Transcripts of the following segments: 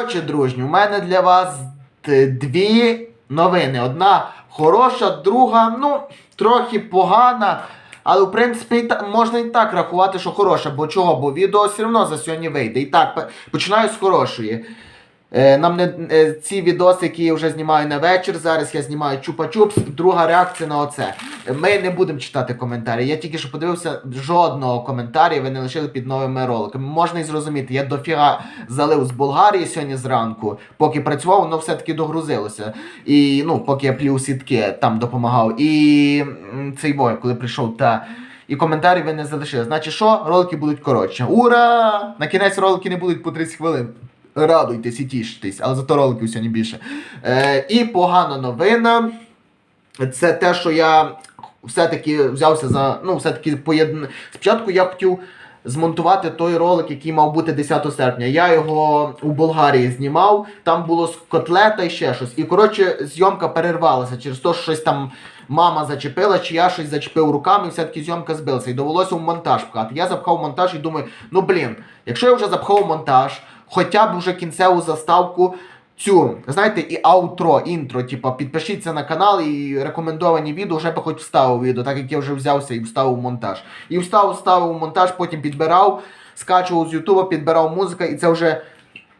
Коротше, дружні, у мене для вас дві новини. Одна хороша, друга, ну, трохи погана. Але, в принципі, можна і так рахувати, що хороша, бо чого? Бо відео все одно за сьогодні вийде. І так, починаю з хорошої. Е, нам не е, ці відоси, які я вже знімаю на вечір. Зараз я знімаю чупа-чупс. Друга реакція на оце. Ми не будемо читати коментарі. Я тільки що подивився жодного коментаря, ви не лишили під новими роликами. Можна і зрозуміти, я дофіга залив з Болгарії сьогодні зранку, поки працював, воно все-таки догрузилося. І ну, поки я плів сітки, там допомагав. І цей бой, коли прийшов, та. І коментарі ви не залишили. Значить, що ролики будуть коротше. Ура! На кінець ролики не будуть по 30 хвилин. Радуйтесь і тішитесь, але зато роликів сьогодні більше. Е, і погана новина. Це те, що я все-таки взявся за. Ну, все-таки поєдн... Спочатку я хотів змонтувати той ролик, який мав бути 10 серпня. Я його у Болгарії знімав, там було котлета і ще щось. І коротше, зйомка перервалася через те, що щось там мама зачепила, чи я щось зачепив руками, і все-таки зйомка збилася. І довелося в монтаж пхати. Я запхав монтаж і думаю, ну блін, якщо я вже запхав монтаж, хоча б вже кінцеву заставку. Цю, знаєте, і аутро, інтро, типа, підпишіться на канал і рекомендовані відео, вже би хоч вставив відео, так як я вже взявся і вставив монтаж. І вставив, вставив монтаж, потім підбирав, скачував з Ютуба, підбирав музика, і це вже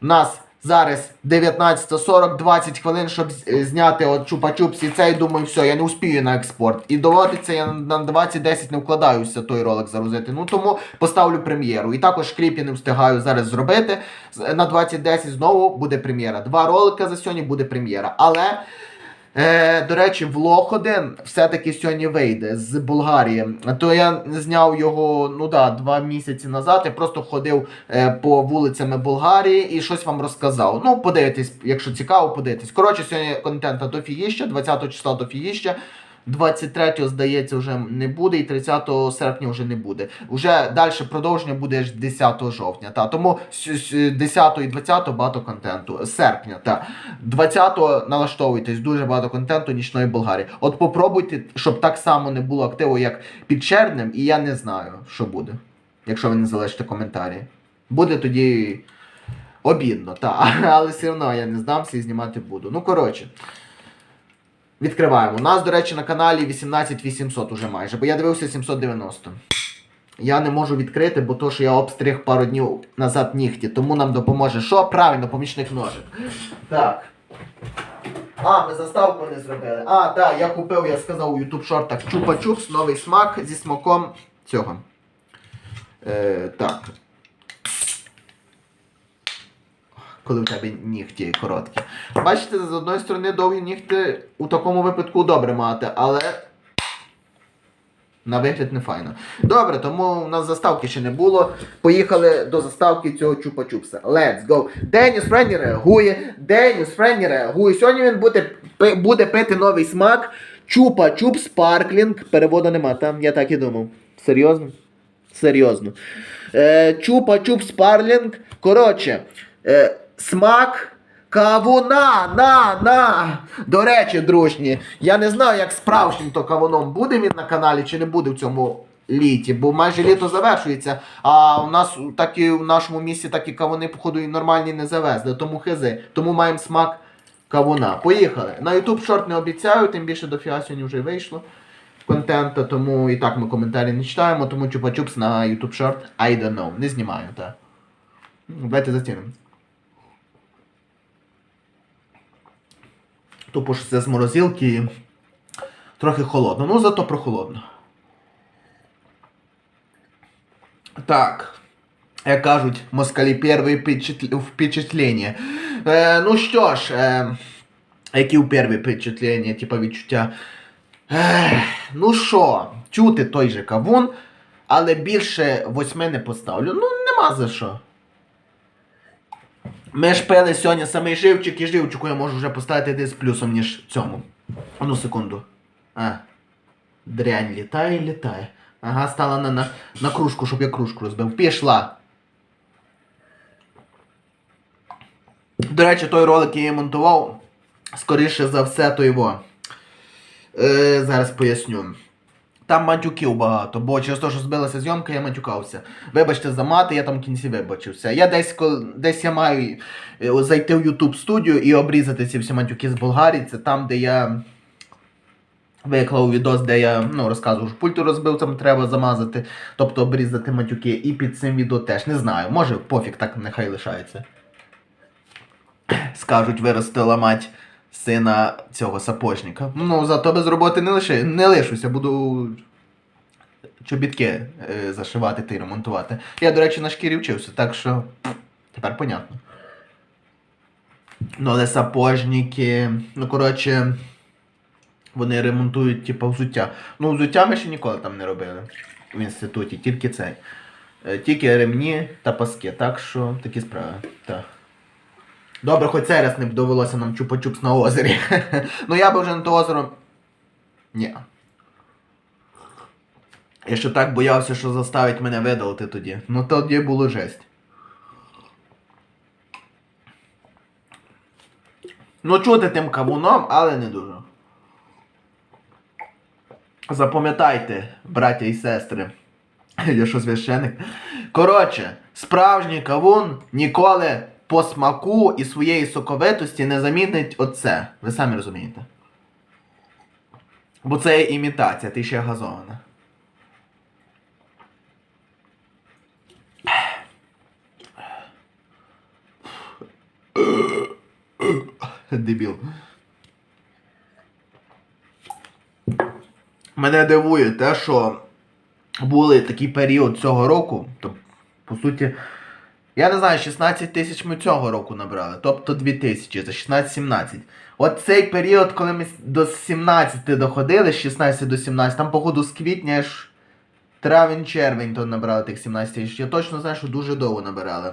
нас зараз 19.40, 20 хвилин, щоб е, зняти от чупа-чупс, і це, і думаю, все, я не успію на експорт. І доводиться, я на 20-10 не вкладаюся той ролик загрузити. Ну тому поставлю прем'єру. І також кліп я не встигаю зараз зробити. На 20-10 знову буде прем'єра. Два ролика за сьогодні буде прем'єра. Але. Е, до речі, влог один все-таки сьогодні вийде з Болгарії. То я зняв його ну да, два місяці назад. Я просто ходив е, по вулицями Болгарії і щось вам розказав. Ну, подивитесь, якщо цікаво, подивитесь. Коротше, сьогодні контента до Фіїща, 20 числа дофігіща. 23-го, здається, вже не буде, і 30 серпня вже не буде. Уже далі продовження буде аж 10 жовтня. Та. Тому с- с- 10 і 20 багато контенту. Серпня, та. 20 налаштовуйтесь, дуже багато контенту нічної Болгарії. От попробуйте, щоб так само не було активу, як під червнем, і я не знаю, що буде, якщо ви не залишите коментарі. Буде тоді обідно, та. але все одно я не здамся і знімати буду. Ну, коротше. Відкриваємо. У нас, до речі, на каналі 18800 уже майже, бо я дивився 790. Я не можу відкрити, бо то, що я обстриг пару днів назад нігті, тому нам допоможе. Що? Правильно, помічник ножик. Так. А, ми заставку не зробили. А, так, я купив, я сказав у YouTube шортах чупа-чупс, новий смак зі смаком цього. Е, так. Коли в тебе нігті короткі. Бачите, з одної сторони довгі нігті у такому випадку добре мати, але на вигляд не файно. Добре, тому у нас заставки ще не було. Поїхали до заставки цього чупа-чупса. Let's go. Деніс Френні реагує. Деніс Френні реагує. Сьогодні він буде, буде пити новий смак. Чупа-чуп спарклінг. Переводу нема, там я так і думав. Серйозно? Серйозно. Е, чупа-чуп спарлінг. Коротше, е, смак кавуна. На, на. До речі, дружні, я не знаю, як справжнім то кавуном буде він на каналі чи не буде в цьому літі, бо майже літо завершується. А у нас так і в нашому місті такі кавуни, походу, і нормальні не завезли. Тому хизи. Тому маємо смак кавуна. Поїхали. На YouTube шорт не обіцяю, тим більше до сьогодні вже вийшло контента, тому і так ми коментарі не читаємо, тому чупа-чупс на YouTube Short I don't know. Не знімаю, так. Давайте зацінимо. Тупо що це з морозилки трохи холодно. Ну, зато прохолодно. Так. Як кажуть, москалі перші впечатлення. Е, ну що ж, е, які перші впечатлення, типа відчуття. Ех, ну що, чути той же кавун, але більше восьми не поставлю. Ну, нема за що. Ми ж пили сьогодні самий живчик і живчику я можу вже поставити десь плюсом, ніж цьому. Одну секунду. А. Дрянь літає, літає. Ага, стала на, на, на кружку, щоб я кружку розбив. Пішла. До речі, той ролик, я монтував, скоріше за все, то його. Е, зараз поясню. Там матюків багато, бо через те, що збилася зйомка, я матюкався. Вибачте за мати, я там в кінці вибачився. Я десь десь я маю е, зайти в YouTube студію і обрізати ці всі матюки з Болгарії. Це там, де я виклав відос, де я ну, розказував, що пульту розбив, там треба замазати, тобто обрізати матюки. І під цим відео теж не знаю. Може, пофіг, так нехай лишається. Скажуть, виростила мать сина цього сапожника. Ну, зато без роботи не, лиши, не лишуся, буду чобітки е, зашивати та й ремонтувати. Я, до речі, на шкірі вчився, так що тепер понятно. Ну, але сапожники, ну, коротше, вони ремонтують, типу, взуття. Ну, взуття ми ще ніколи там не робили в інституті, тільки цей. Е, Тільки ремні та паски, так що такі справи. Так. Добре, хоч цей раз не б довелося нам чупа-чупс на озері. ну я би вже на то озеро. Ні. Я ще так боявся, що заставить мене видалити тоді. Ну тоді було жесть. Ну чути тим кавуном, але не дуже. Запам'ятайте, браття і сестри. Я що священик? Коротше, справжній кавун ніколи по смаку і своєї соковитості не замінить оце. Ви самі розумієте. Бо це є імітація, ти ще газована. Дебіл. Мене дивує те, що були такий період цього року, то по суті, я не знаю, 16 тисяч ми цього року набрали, тобто 2 тисячі, це 16-17. От цей період, коли ми до 17 доходили, з 16 до 17, там, походу, з квітня аж травень-червень то набрали тих 17 тисяч. Я точно знаю, що дуже довго набирали.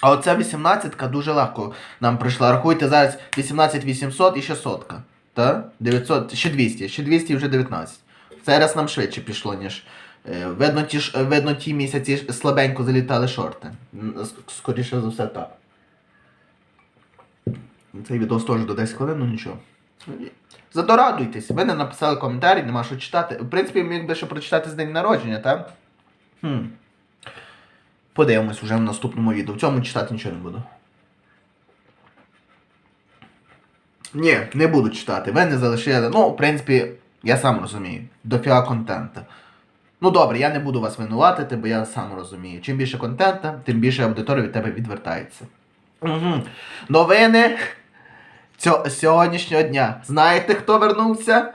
А оця 18-ка дуже легко нам прийшла. Рахуйте зараз 18 800 і ще сотка. Та? 900, ще 200, ще 200 і вже 19. Це раз нам швидше пішло, ніж. Е, Видно, ті, ж- видно, ті місяці слабенько залітали шорти. Скоріше за все так. Цей відос теж до 10 хвилин, ну нічого. Зато радуйтесь, ви не написали коментарі, нема що читати. В принципі, міг би ще прочитати з день народження, так? Хм. Подивимось вже в наступному відео. В цьому читати нічого не буду. Ні, не буду читати. Ви не залишили. Ну, в принципі, я сам розумію. Дофіга контенту. Ну добре, я не буду вас винуватити, бо я сам розумію. Чим більше контента, тим більше аудиторія від тебе відвертається. Угу. Новини цього, сьогоднішнього дня. Знаєте, хто вернувся?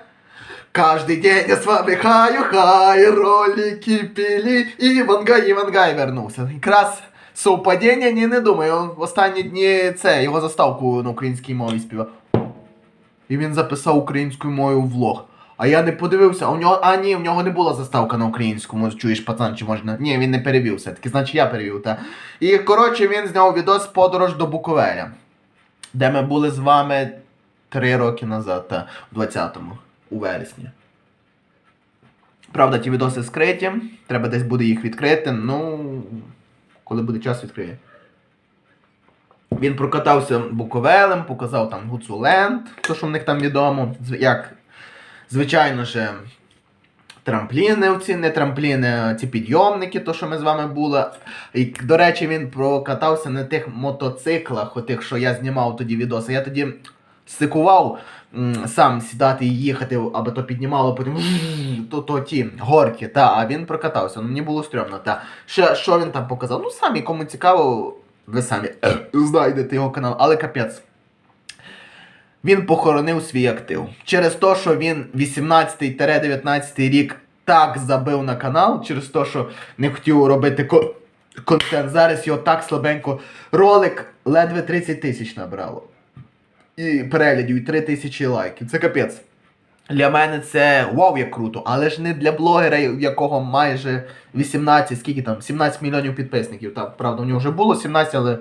Каждый день я с вами хаю, хай, ролики пили, Івангай, Івангай вернувся. Якраз совпадіння, ні, не думаю. В останні дні це, його заставку на українській мові співав. І він записав українською мовою влог. А я не подивився, у нього. А ні, в нього не була заставка на українському, чуєш, пацан, чи можна. Ні, він не перевів все-таки, значить я перевів, та. І коротше він зняв відос подорож до Буковеля, де ми були з вами три роки назад, та, в 20-му, у вересні. Правда, ті відоси скриті, треба десь буде їх відкрити, ну. Коли буде час, відкриє. Він прокатався Буковелем, показав там Гуцуленд, то що в них там відомо. Як, звичайно ж, трампліни, оці не трампліни, ці підйомники, то що ми з вами були. І, до речі, він прокатався на тих мотоциклах, отих, що я знімав тоді відоси. Я тоді сикував сам сідати і їхати, аби то піднімало, потім то, то ті горки, та, а він прокатався. Ну мені було стрьомно. Та. Ще, що він там показав? Ну самі, кому цікаво, ви самі знайдете його канал, але капець. Він похоронив свій актив. Через те, що він 18-19 рік так забив на канал, через те, що не хотів робити ко- контент. Зараз його так слабенько. Ролик ледве 30 тисяч набрало. І переглядів, і 3 тисячі лайків. Це капець. Для мене це вау, як круто, але ж не для блогера, якого майже 18, скільки там, 17 мільйонів підписників. Так, правда, у нього вже було 17, але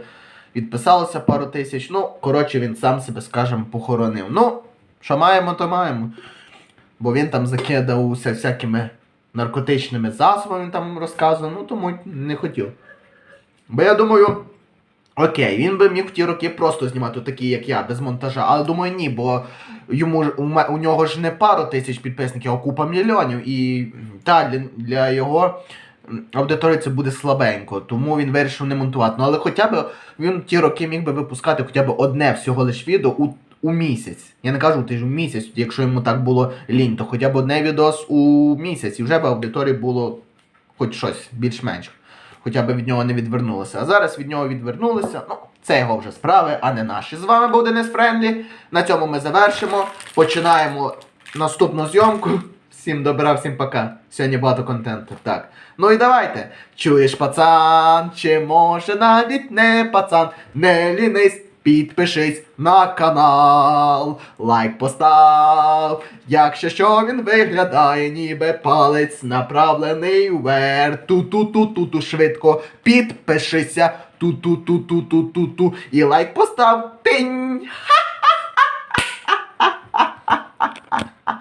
відписалося пару тисяч. Ну, коротше, він сам себе, скажем, похоронив. Ну, що маємо, то маємо. Бо він там закидався всякими наркотичними засобами, він там розказував, ну тому не хотів. Бо я думаю, Окей, він би міг в ті роки просто знімати такі, як я, без монтажа. Але думаю, ні, бо йому ж у, у нього ж не пару тисяч підписників, а купа мільйонів. І та для, для його аудиторії це буде слабенько, тому він вирішив не монтувати. Ну але хоча б він ті роки міг би випускати хоча б одне всього лиш відео у, у місяць. Я не кажу тиждень, у місяць, якщо йому так було лінь, то хоча б одне відос у місяць, і вже б аудиторії було хоч щось більш-менш. Хоча б від нього не відвернулися. А зараз від нього відвернулися. Ну, це його вже справи, а не наші. З вами був Денис Френдлі. На цьому ми завершимо. Починаємо наступну зйомку. Всім добра, всім пока. Сьогодні багато контенту. Так. Ну і давайте. Чуєш, пацан, чи може навіть не пацан, не лінись. Підпишись на канал, лайк постав. Якщо що він виглядає, ніби палець направлений вверх. Ту-ту-ту-ту-ту швидко підпишися. Ту-ту-ту-ту-ту-ту-ту. І лайк постав. Тинь! Ха!